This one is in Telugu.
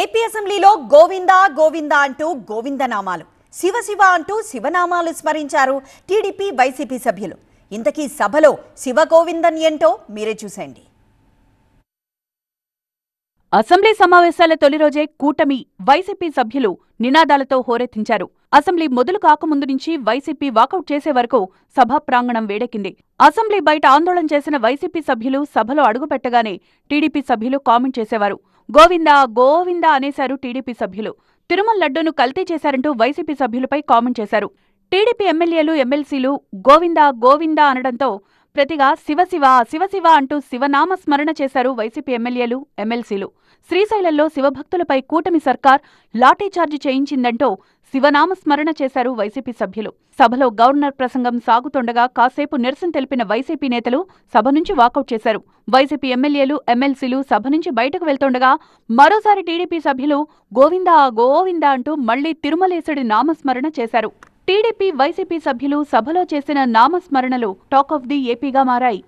ఏపీ అసెంబ్లీలో గోవిందా గోవిందా అంటూ గోవిందనామాలు. శివ శివ అంటూ శివనామాలు స్మరించారు టీడీపీ వైసీపీ సభ్యులు. ఇంతకీ సభలో శివ గోవిందన్ ఏంటో మీరే చూసేయండి. అసెంబ్లీ సమావేశాల తొలి రోజే కూటమి వైసీపీ సభ్యులు నినాదాలతో హోరెత్తించారు. అసెంబ్లీ మొదలు కాకముందు నుంచి వైసీపీ వాకౌట్ చేసే వరకు సభ ప్రాంగణం వేడెక్కింది. అసెంబ్లీ బయట ఆందోళన చేసిన వైసీపీ సభ్యులు సభలో అడుగుపెట్టగానే టీడీపీ సభ్యులు కామెంట్ చేసేవారు. గోవిందా గోవిందా అనేశారు టీడీపీ సభ్యులు. తిరుమల లడ్డూను కల్తీ చేశారంటూ వైసీపీ సభ్యులపై కామెంట్ చేశారు. టీడీపీ ఎమ్మెల్యేలు ఎమ్మెల్సీలు గోవిందా గోవిందా అనడంతో ప్రతిగా శివశివ శివశివ అంటూ శివనామ స్మరణ చేశారు వైసీపీ ఎమ్మెల్యేలు ఎమ్మెల్సీలు. శ్రీశైలంలో శివభక్తులపై కూటమి సర్కార్ లాఠీచార్జి చేయించిందంటూ శివనామ స్మరణ చేశారు వైసీపీ సభ్యులు. సభలో గవర్నర్ ప్రసంగం సాగుతుండగా కాసేపు నిరసన తెలిపిన వైసీపీ నేతలు సభ నుంచి వాకౌట్ చేశారు. వైసీపీ ఎమ్మెల్యేలు ఎమ్మెల్సీలు సభ నుంచి బయటకు వెళ్తుండగా మరోసారి టీడీపీ సభ్యులు గోవిందా గోవిందా అంటూ మళ్ళీ తిరుమలేశుడి నామస్మరణ చేశారు. టీడీపీ వైసీపీ సభ్యులు సభలో చేసిన నామస్మరణలు టాక్ ఆఫ్ ది ఏపీగా మారాయి.